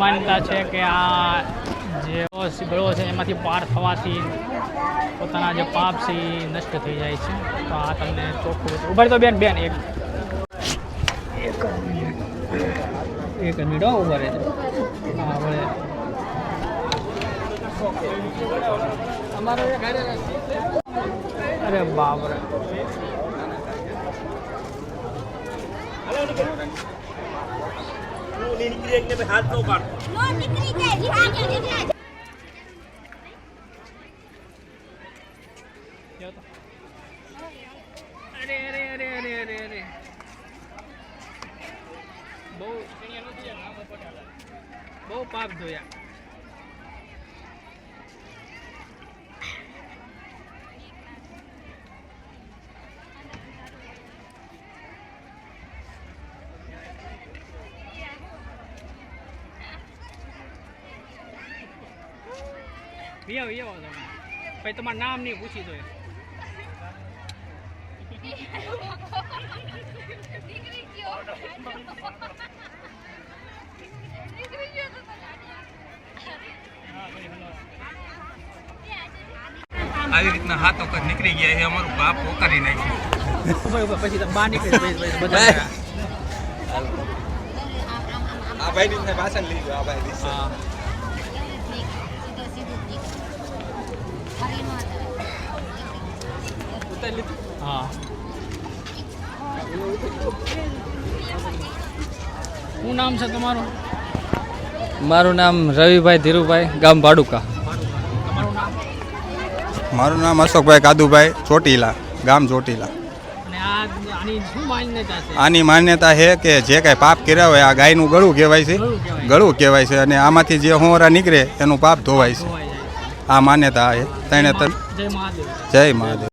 માન્યતા છે કે આ જે ગળો છે એમાંથી પાર થવાથી પોતાના જે પાપ છે એ નષ્ટ થઈ જાય છે. તો આ તમને ચોખ્ખું ઊભા તો બેન બેન એક. એક મિનિટ હો ઊભા રહેજો. હા ભલે અરે બાપરે. નો નીકળી. નીકળી જાય. નીકળી જાય અરે અરે અરે અરે અરે. બહુ બહુ પાપ જોયા વિયા વિયા તમે. પછી તમારું નામ નહીં પૂછી જોઈએ નીકળી ગયો નીકળી ગયો તો આવી રીતના હાથ વખત નીકળી ગયા એ અમારું બાપ પોકારી નાખ્યું. પછી બહાર નીકળી બધા આ ભાઈ ની પાછળ લઈ ગયો આ ભાઈ હા. હા. શું નામ છે તમારું? મારું નામ રવિભાઈ ધીરુભાઈ ગામ ભાડુકા. મારું નામ અશોકભાઈ કાદુભાઈ ચોટીલા ગામ ચોટીલા. આની માન્યતા છે? આની માન્યતા છે કે જે કાંઈ પાપ કર્યા હોય આ ગાયનું ગળું કહેવાય છે. ગળું કહેવાય. છે અને આમાંથી જે હોરા નીકળે એનું પાપ ધોવાય છે. આ માન્યતા છે. તેણે તન જય મહાદેવ. જય મહાદેવ.